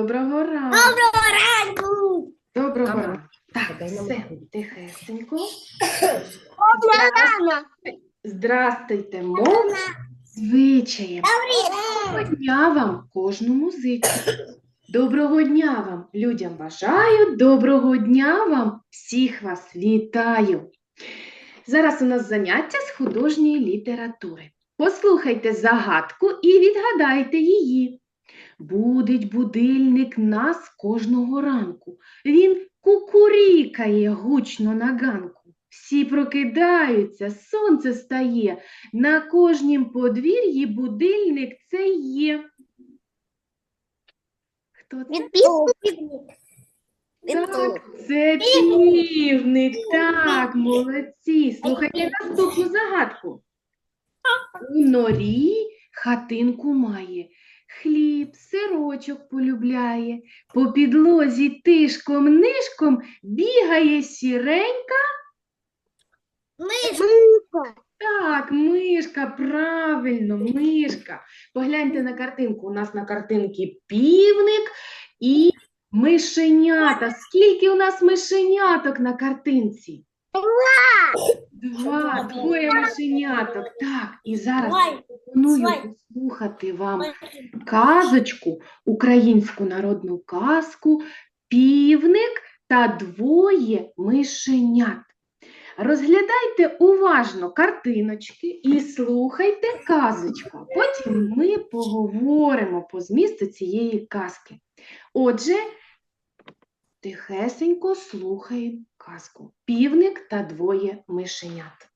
доброго ранку. Доброго ранку! Доброго ранку. Так, все, тихесенько. Доброго Здрастуйте, мов звичаєм. Доброго дня вам, кожному зичу. Доброго дня вам, людям бажаю, доброго дня вам, всіх вас вітаю. Зараз у нас заняття з художньої літератури. Послухайте загадку і відгадайте її. Будить будильник нас кожного ранку. Він кукурікає гучно на ганку. Всі прокидаються, сонце стає. На кожнім подвір'ї будильник це є. Хто це? Відписник. Так, це півник. Так, молодці. Слухайте наступну загадку. У норі хатинку має, хліб, сирочок полюбляє, по підлозі тишком-нишком бігає сіренька. Мишка. Так, мишка, правильно, мишка. Погляньте на картинку. У нас на картинці півник і мишенята. Скільки у нас мишеняток на картинці? Два, двоє мишеняток. Так, і зараз пропоную послухати вам казочку, українську народну казку, півник та двоє мишенят. Розглядайте уважно картиночки і слухайте казочку. Потім ми поговоримо по змісту цієї казки. Отже, тихесенько слухаємо казку. Півник та двоє мишенят.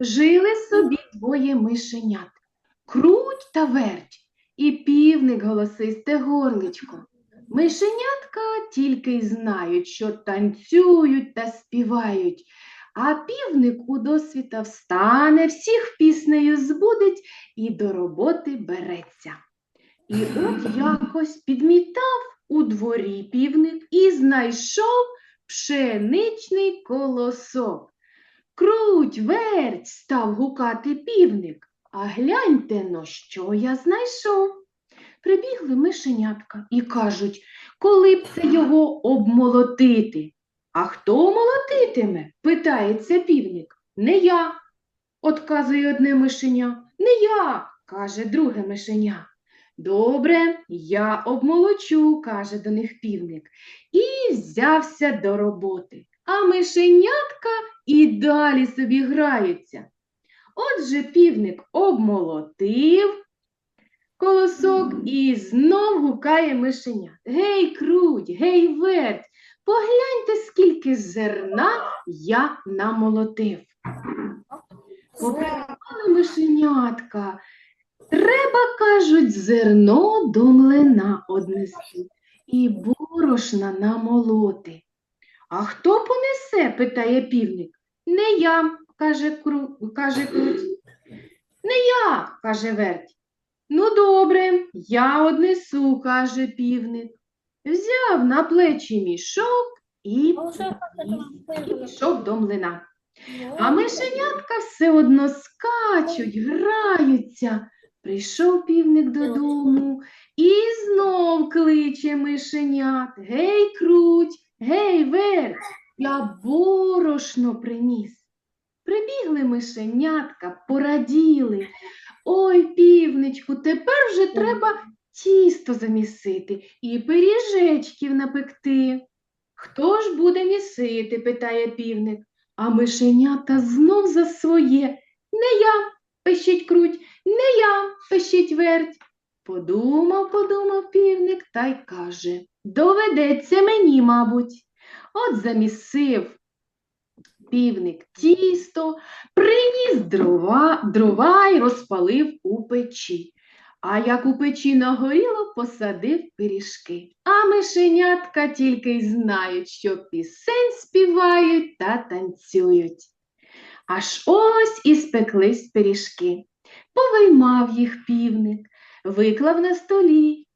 Жили собі двоє мишенят. Круть та верть, і півник голосисте горличко. Мишенятка тільки й знають, що танцюють та співають, а півник у досвіта встане, всіх піснею збудить і до роботи береться. І от якось підмітав у дворі півник і знайшов пшеничний колосок. Круть, верть, став гукати півник. А гляньте но, що я знайшов. Прибігли мишенятка і кажуть, коли б це його обмолотити. А хто молотитиме? питається півник. Не я, отказує одне мишеня. Не я, каже друге мишеня. Добре, я обмолочу, каже до них півник, і взявся до роботи. А мишенятка і далі собі граються. Отже, півник обмолотив колосок і знов гукає мишеня. Гей, круть, гей, верть, погляньте, скільки зерна я намолотив. Попрямували мишенятка. Треба, кажуть, зерно до млина однести і борошна намолоти. А хто понесе? питає півник. Не я, каже, кру... каже круть. Не я, каже верть. Ну, добре, я однесу, каже півник. Взяв на плечі мішок і пішов до млина. А мишенятка все одно скачуть, граються. Прийшов півник додому і знов кличе мишенят. Гей, круть, гей, верть, я борошно приніс. Прибігли мишенятка, пораділи. Ой, півничку, тепер вже треба тісто замісити і пиріжечків напекти. Хто ж буде місити? питає півник. А мишенята знов за своє. Не я, пищить круть, не я, пищить верть. Подумав, подумав півник та й каже, доведеться мені, мабуть. От замісив півник тісто, приніс дрова, дрова й розпалив у печі. А як у печі нагоріло, посадив пиріжки. А мишенятка тільки й знають, що пісень співають та танцюють. Аж ось і спеклись пиріжки. Повиймав їх півник, виклав на столі.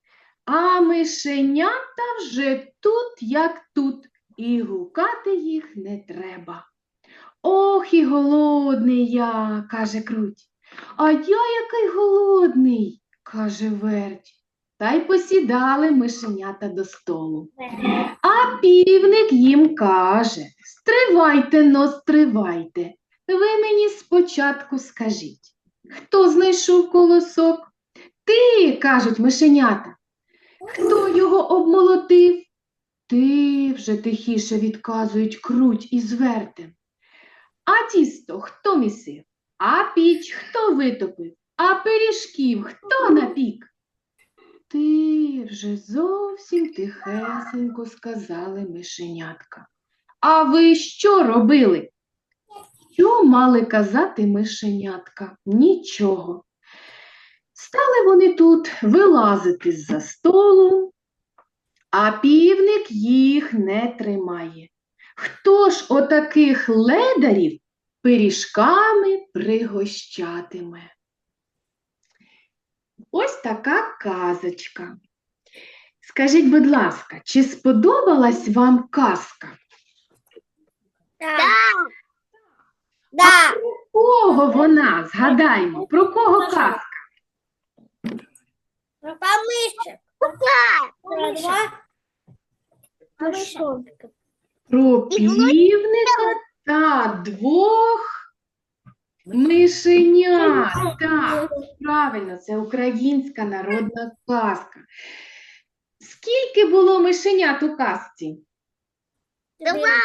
А мишенята вже тут, як тут, і гукати їх не треба. Ох, і голодний я, каже круть. А я який голодний, каже верть. Та й посідали мишенята до столу. А півник їм каже: Стривайте, но стривайте. Ви мені спочатку скажіть, хто знайшов колосок? Ти, кажуть мишенята. Хто його обмолотив? Ти вже тихіше відказують круть і звертем. А тісто хто місив? А піч хто витопив? А пиріжків хто напік? Ти вже зовсім тихесенько сказали мишенятка. А ви що робили? Що мали казати мишенятка? Нічого. Стали вони тут вилазити з-за столу, а півник їх не тримає. Хто ж отаких ледарів пиріжками пригощатиме? Ось така казочка. Скажіть, будь ласка, чи сподобалась вам казка? Да. Да. Кого вона? Згадаймо, про кого казка? Про помышек. Про два. Про півника та двох мишенят. Так, правильно, це українська народна казка. Скільки було мишенят у казці? Два.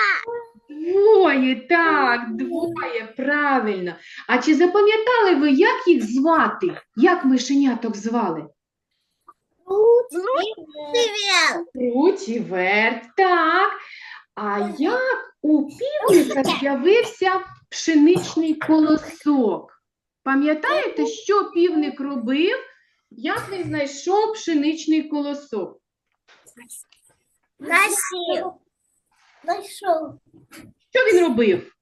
Двоє, так, двоє, правильно. А чи запам'ятали ви, як їх звати? Як мишеняток звали? Круть і верть, так. А як у півника з'явився пшеничний колосок? Пам'ятаєте, що півник робив? Як він знайшов пшеничний колосок? Носил. Нашел. Що він робив?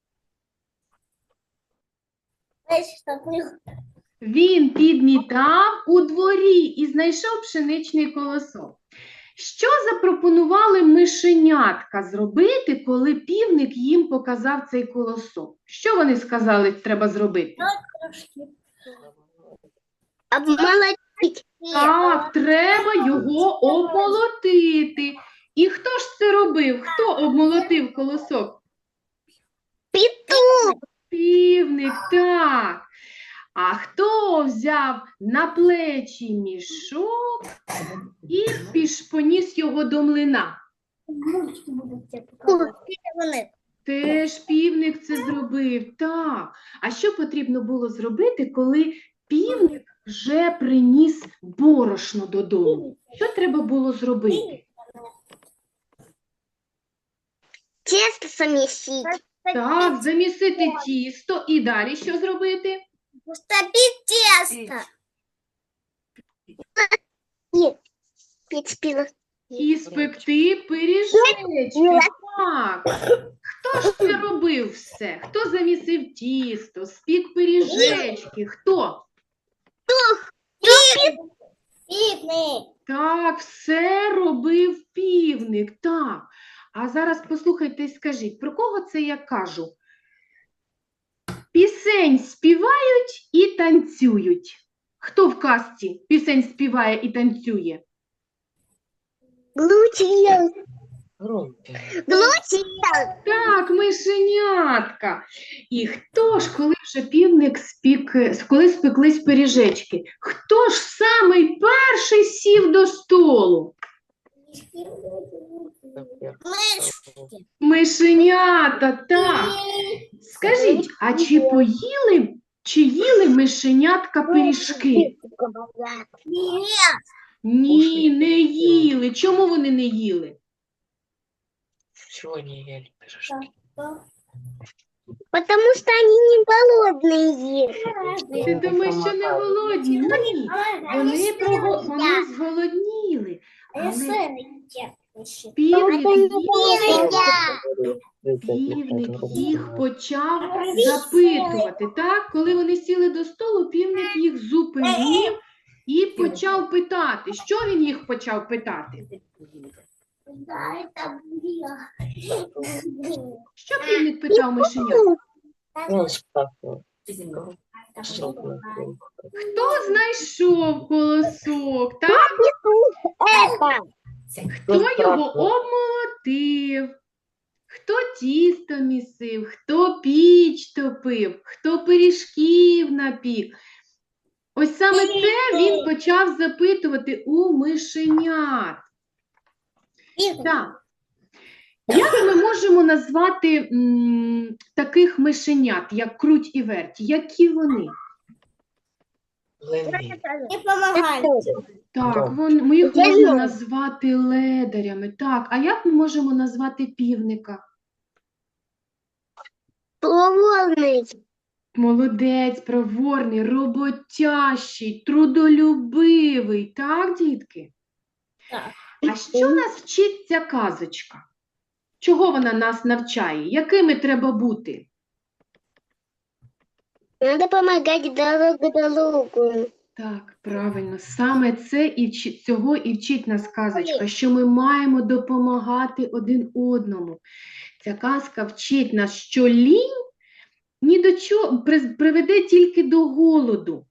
Він підмітав у дворі і знайшов пшеничний колосок. Що запропонували мишенятка зробити, коли півник їм показав цей колосок? Що вони сказали, треба зробити? Обмолотить. Так, треба його обмолотити. І хто ж це робив? Хто обмолотив колосок? Петух. Півник, так. А хто взяв на плечі мішок і піш поніс його до млина? Теж півник це зробив. Так. А що потрібно було зробити, коли півник вже приніс борошно додому? Що треба було зробити? Тесто замесить. Так, замісити тісто і далі що зробити? Растопить тесто. І спекти пиріжечки. Так. Хто ж це робив все? Хто замісив тісто, спік пиріжечки? Хто? Пивный. Так, все робив півник. Так. А зараз послухайте і скажіть, про кого це я кажу? Пісень співають і танцюють. Хто в казці пісень співає і танцює? Глутия. Громко. Так, мишенятка. І хто ж, коли вже півник спік, коли спеклись пиріжечки, хто ж самий перший сів до столу? Мышки. Мишенята, так. Скажіть, а чи поїли, чи їли мишенятка пиріжки? Нет. Ні, не їли. Чому вони не їли? Чего не ели пирожки? Потому что они не голодные. Ти думаєш, що не голодні? Ні. Вони, вони зголодніли. Півник їх Півник їх почав запитувати, так? Коли вони сіли до столу, півник їх зупинив і почав питати. Що він їх почав питати? Що півник питав мишенят? Хто знайшов колосок? Так? Хто його обмолотив, хто тісто місив, хто піч топив, хто пиріжків напік. Ось саме це він почав запитувати у мишенят. Так. Як ми можемо назвати м, таких мишенят, як круть і верть? Які вони? Лени. Не. Так, вон, ми їх можна назвати ледарями. Так, а як ми можемо назвати півника? Полный. Молодець, проворний, роботящий, трудолюбивий, так, дітки? Так. А що нас вчить ця казочка? Чого вона нас навчає? Якими треба бути? Надо помогать друг другу. Так, правильно, саме це і вчи- цього і вчить нас казочка, що ми маємо допомагати один одному. Ця казка вчить нас, що лінь ні до чого приведе тільки до голоду,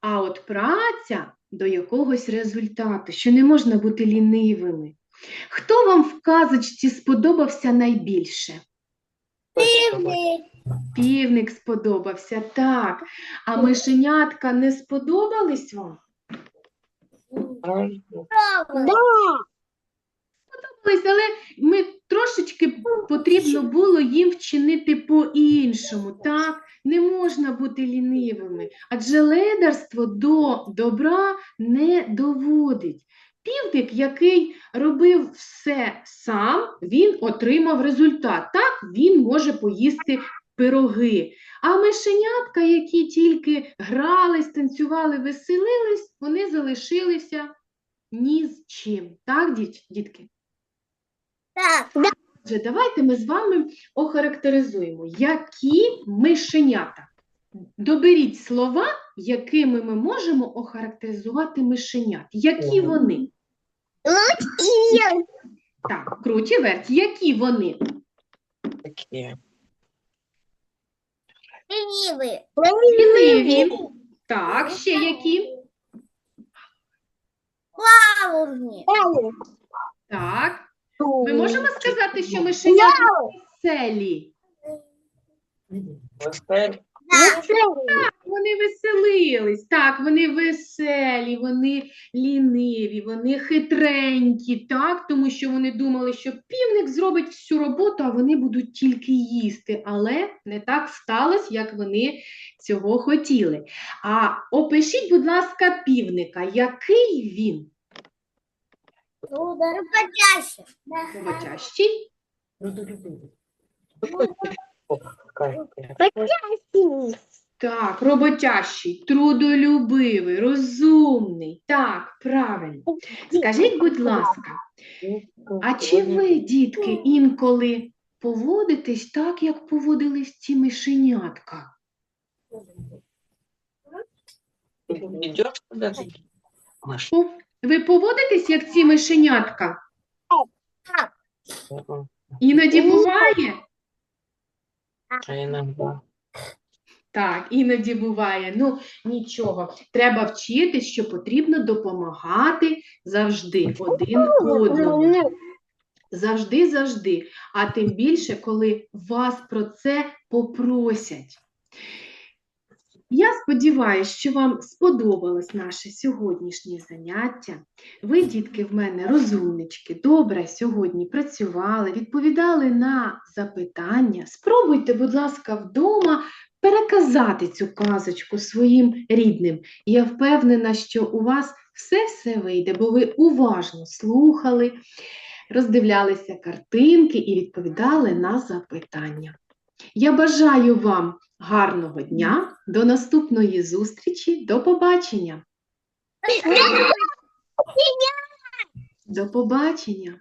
а от праця до якогось результату, що не можна бути лінивими. Хто вам в казочці сподобався найбільше? Півник сподобався, так. А мишенятка не сподобались вам? Ось, але ми трошечки потрібно було їм вчинити по-іншому. Так, не можна бути лінивими, адже ледарство до добра не доводить. Півник, який робив все сам, він отримав результат. Так, він може поїсти пироги. А мишенятка, які тільки грались, танцювали, веселились, вони залишилися ні з чим. Так, діт- дітки? Так. Отже, давайте ми з вами охарактеризуємо, які мишенята. Доберіть слова, якими ми можемо охарактеризувати мишенят. Які вони? И я. Так, круті верті, які вони? Такі. Ленивые. Ліниві. Так, ще які? Плавні. Так. Ми можемо сказати, що мишенята веселі. Веселі. Вони веселились, так, вони веселі, вони ліниві, вони хитренькі, так, тому що вони думали, що півник зробить всю роботу, а вони будуть тільки їсти. Але не так сталося, як вони цього хотіли. А опишіть, будь ласка, півника, який він? Удар почаще. Роботящий? Какая Так, роботящий, трудолюбивий, розумний. Так, правильно. Скажіть, будь ласка, А чи ви, дітки, інколи поводитесь так, як поводились ці мишенятка? Ви поводитесь, як ці мишенятка? Іноді буває? А іноді. Так, іноді буває. Ну, нічого. Треба вчитись, що потрібно допомагати завжди один одному. Завжди, завжди. А тим більше, коли вас про це попросять. Я сподіваюся, що вам сподобалось наше сьогоднішнє заняття. Ви, дітки, в мене розумнички, добре сьогодні працювали, відповідали на запитання. Спробуйте, будь ласка, вдома переказати цю казочку своїм рідним. Я впевнена, що у вас все-все вийде, бо ви уважно слухали, роздивлялися картинки і відповідали на запитання. Я бажаю вам гарного дня, до наступної зустрічі, до побачення. До побачення.